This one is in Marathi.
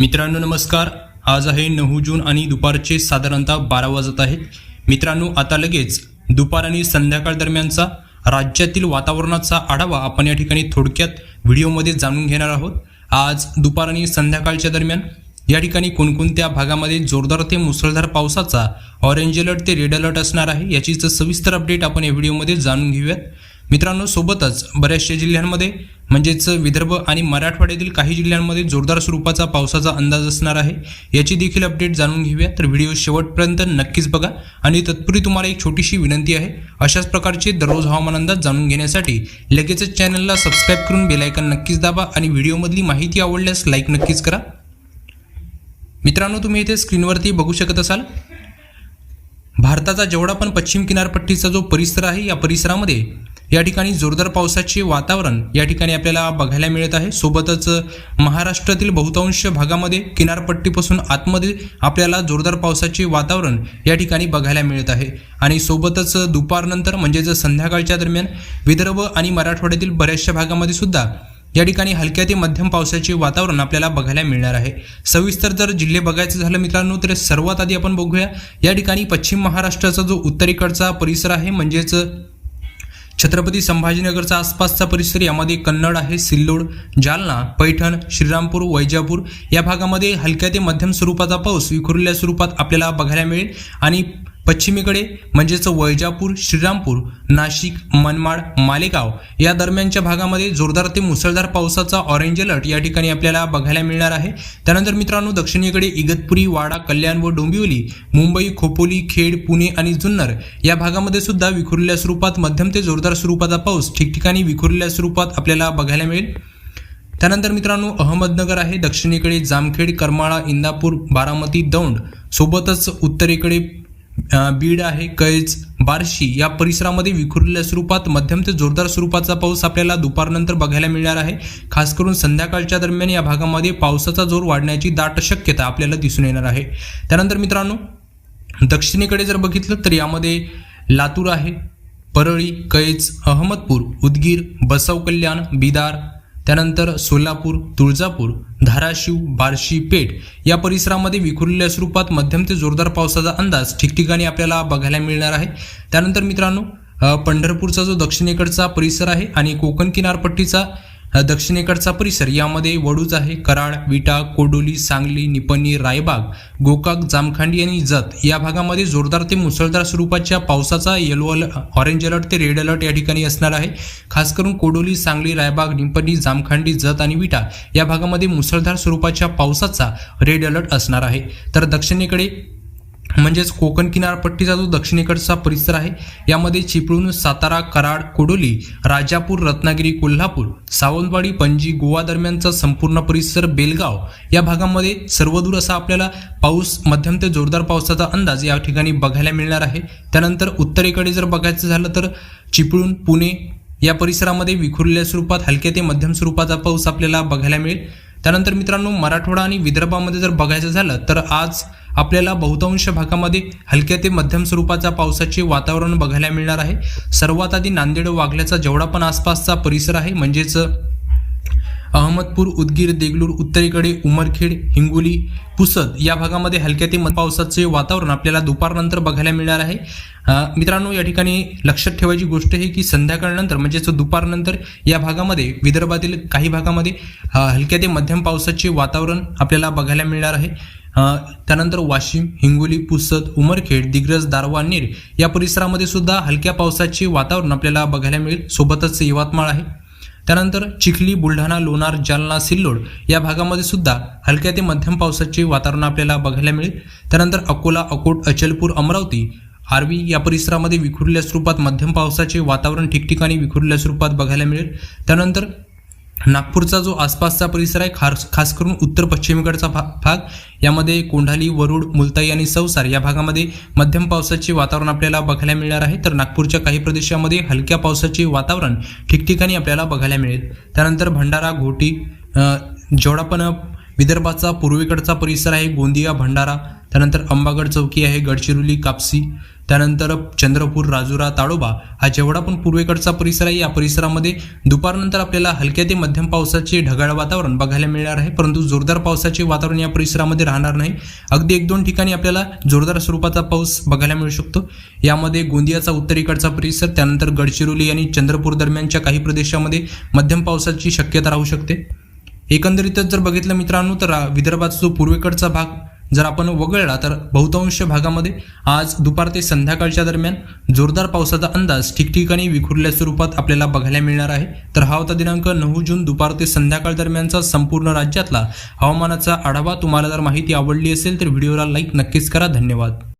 मित्रांनो नमस्कार. आज आहे नऊ जून आणि दुपारचे साधारणतः बारा वाजत आहेत. मित्रांनो आता लगेच दुपार आणि संध्याकाळ दरम्यानचा राज्यातील वातावरणाचा आढावा आपण या ठिकाणी थोडक्यात व्हिडिओमध्ये जाणून घेणार आहोत. आज दुपार आणि संध्याकाळच्या दरम्यान या ठिकाणी कोणकोणत्या भागामध्ये जोरदार ते मुसळधार पावसाचा ऑरेंज अलर्ट ते रेड अलर्ट असणार आहे याचीच सविस्तर अपडेट आपण या व्हिडिओमध्ये जाणून घेऊयात. मित्रांनो सोबतच बऱ्याचशा जिल्ह्यांमध्ये म्हणजेच विदर्भ आणि मराठवाड्यातील काही जिल्ह्यांमध्ये जोरदार स्वरूपाचा पावसाचा अंदाज असणार आहे. याची देखील अपडेट जाणून घेऊया. तर व्हिडिओ शेवटपर्यंत नक्कीच बघा. आणि तत्पूर्वी तुम्हाला एक छोटीशी विनंती आहे. अशाच प्रकारचे दररोज हवामान अंदाज जाणून घेण्यासाठी लगेचच चॅनलला सबस्क्राईब करून बेलायकन नक्कीच दाबा आणि व्हिडिओमधली माहिती आवडल्यास लाईक नक्कीच करा. मित्रांनो तुम्ही इथे स्क्रीनवरती बघू शकत असाल. भारताचा जेवढा पण पश्चिम किनारपट्टीचा जो परिसर आहे या परिसरामध्ये या ठिकाणी जोरदार पावसाचे वातावरण या ठिकाणी आपल्याला बघायला मिळत आहे. सोबतच महाराष्ट्रातील बहुतांश भागामध्ये किनारपट्टीपासून आतमध्ये आपल्याला जोरदार पावसाचे वातावरण या ठिकाणी बघायला मिळत आहे. आणि सोबतच दुपारनंतर म्हणजेच संध्याकाळच्या दरम्यान विदर्भ आणि मराठवाड्यातील बऱ्याचशा भागामध्ये सुद्धा या ठिकाणी हलक्या ते मध्यम पावसाचे वातावरण आपल्याला बघायला मिळणार आहे. सविस्तर जर जिल्हे बघायचं झालं मित्रांनो तर सर्वात आधी आपण बघूया या ठिकाणी पश्चिम महाराष्ट्राचा जो उत्तरेकडचा परिसर आहे म्हणजेच छत्रपती संभाजीनगरचा आसपासचा परिसर यामध्ये कन्नड आहे सिल्लोड जालना पैठण श्रीरामपूर वैजापूर. या भागामध्ये हलक्या ते मध्यम स्वरूपाचा पाऊस विखुरलेल्या स्वरूपात आपल्याला बघायला मिळेल. आणि पश्चिमेकडे म्हणजेच वैजापूर श्रीरामपूर नाशिक मनमाड मालेगाव या दरम्यानच्या भागामध्ये जोरदार ते मुसळधार पावसाचा ऑरेंज अलर्ट या ठिकाणी आपल्याला बघायला मिळणार आहे. त्यानंतर मित्रांनो दक्षिणेकडे इगतपुरी वाडा कल्याण व डोंबिवली मुंबई खोपोली खेड पुणे आणि जुन्नर या भागामध्ये सुद्धा विखुरलेल्या स्वरूपात मध्यम ते जोरदार स्वरूपाचा पाऊस ठिकठिकाणी विखुरलेल्या स्वरूपात आपल्याला बघायला मिळेल. त्यानंतर मित्रांनो अहमदनगर आहे. दक्षिणेकडे जामखेड करमाळा इंदापूर बारामती दौंड सोबतच उत्तरेकडे बीड आहे कैज बार्शी या परिसरामध्ये विखुरलेल्या स्वरूपात मध्यम ते जोरदार स्वरूपाचा पाऊस आपल्याला दुपारनंतर बघायला मिळणार आहे. खास करून संध्याकाळच्या दरम्यान या भागामध्ये पावसाचा जोर वाढण्याची दाट शक्यता आपल्याला दिसून येणार आहे. त्यानंतर मित्रांनो दक्षिणेकडे जर बघितलं तर यामध्ये लातूर आहे परळी कैज अहमदपूर उदगीर बसव कल्याण बिदार त्यानंतर सोलापूर तुळजापूर धाराशिव बार्शी पेठ या परिसरामध्ये विखुरलेल्या स्वरूपात मध्यम ते जोरदार पावसाचा अंदाज ठिकठिकाणी आपल्याला बघायला मिळणार आहे. त्यानंतर मित्रांनो पंढरपूरचा जो दक्षिणेकडचा परिसर आहे आणि कोकण किनारपट्टीचा हा दक्षिणेकडचा परिसर यामध्ये वडूज आहे कराड विटा कोडोली सांगली निपणी रायबाग गोकाक जामखांडी आणि जत. या भागामध्ये जोरदार ते मुसळधार स्वरूपाच्या पावसाचा येलो अलर्ट ऑरेंज अलर्ट ते रेड अलर्ट या ठिकाणी असणार आहे. खास करून कोडोली सांगली रायबाग निपणी जामखांडी जत आणि विटा या भागामध्ये मुसळधार स्वरूपाच्या पावसाचा रेड अलर्ट असणार आहे. तर दक्षिणेकडे म्हणजेच कोकण किनारपट्टीचा जो दक्षिणेकडचा परिसर आहे यामध्ये चिपळूण सातारा कराड कोडोली राजापूर रत्नागिरी कोल्हापूर सावंतवाडी पणजी गोवा दरम्यानचा संपूर्ण परिसर बेलगाव या भागामध्ये सर्वदूर असा आपल्याला पाऊस मध्यम ते जोरदार पावसाचा अंदाज या ठिकाणी बघायला मिळणार आहे. त्यानंतर उत्तरेकडे जर बघायचं झालं तर चिपळूण पुणे या परिसरामध्ये विखुरलेल्या स्वरूपात हलक्या ते मध्यम स्वरूपाचा पाऊस आपल्याला बघायला मिळेल. त्यानंतर मित्रांनो मराठवाडा आणि विदर्भामध्ये जर बघायचं झालं तर आज आपल्याला बहुतांश भागामध्ये हलक्या ते मध्यम स्वरूपाचा पावसाचे वातावरण बघायला मिळणार आहे. सर्वात आधी नांदेड वागल्याचा जेवढा पण आसपासचा परिसर आहे म्हणजेच अहमदपूर उदगीर देगलूर उत्तरेकडे उमरखेड हिंगोली पुसद या भागामध्ये हलक्या ते पावसाचे वातावरण आपल्याला दुपारनंतर बघायला मिळणार आहे. मित्रांनो या ठिकाणी लक्षात ठेवायची गोष्ट आहे की संध्याकाळनंतर म्हणजेच दुपारनंतर या भागामध्ये विदर्भातील काही भागामध्ये हलक्या ते मध्यम पावसाचे वातावरण आपल्याला बघायला मिळणार आहे. त्यानंतर वाशिम हिंगोली पुसद उमरखेड दिग्रज दारवा नेर या परिसरामध्ये सुद्धा हलक्या पावसाचे वातावरण आपल्याला बघायला मिळेल. सोबतच यवतमाळ आहे. त्यानंतर चिखली बुलढाणा लोणार जालना सिल्लोड या भागामध्ये सुद्धा हलक्या ते मध्यम पावसाचे वातावरण आपल्याला बघायला मिळेल. त्यानंतर अकोला अकोट अचलपूर अमरावती आर्वी या परिसरामध्ये विखुरल्या स्वरूपात मध्यम पावसाचे वातावरण ठिकठिकाणी विखुरल्या स्वरूपात बघायला मिळेल. त्यानंतर नागपूरचा जो आसपासचा परिसर आहे खास खास करून उत्तर पश्चिमेकडचा भा भाग यामध्ये कोंढाली वरुड मुलताई आणि सौसार या भागामध्ये मध्यम पावसाचे वातावरण आपल्याला बघायला मिळणार आहे. तर नागपूरच्या काही प्रदेशामध्ये हलक्या पावसाचे वातावरण ठिकठिकाणी आपल्याला बघायला मिळेल. त्यानंतर भंडारा घोटी जेवढा पण विदर्भाचा पूर्वेकडचा परिसर आहे गोंदिया भंडारा. त्यानंतर अंबागड चौकी आहे गडचिरोली कापसी. त्यानंतर चंद्रपूर राजुरा ताडोबा हा जेवढा पण पूर्वेकडचा परिसर आहे या परिसरामध्ये दुपारनंतर आपल्याला हलक्या ते मध्यम पावसाचे ढगाळ वातावरण बघायला मिळणार आहे. परंतु जोरदार पावसाचे वातावरण या परिसरामध्ये राहणार नाही. अगदी एक दोन ठिकाणी आपल्याला जोरदार स्वरूपाचा पाऊस बघायला मिळू शकतो. यामध्ये गोंदियाचा उत्तरेकडचा परिसर त्यानंतर गडचिरोली आणि चंद्रपूर दरम्यानच्या काही प्रदेशामध्ये मध्यम पावसाची शक्यता राहू शकते. एकंदरीतच जर बघितलं मित्रांनो तर विदर्भाचा जो पूर्वेकडचा भाग जर आपण वगळला तर बहुतांश भागामध्ये आज दुपार ते संध्याकाळच्या दरम्यान जोरदार पावसाचा अंदाज ठिकठिकाणी विखुरल्या स्वरूपात आपल्याला बघायला मिळणार आहे. तर हा होता दिनांक नऊ जून दुपार ते संध्याकाळ दरम्यानचा संपूर्ण राज्यातला हवामानाचा आढावा. तुम्हाला जर माहिती आवडली असेल तर व्हिडिओला लाईक नक्कीच करा. धन्यवाद.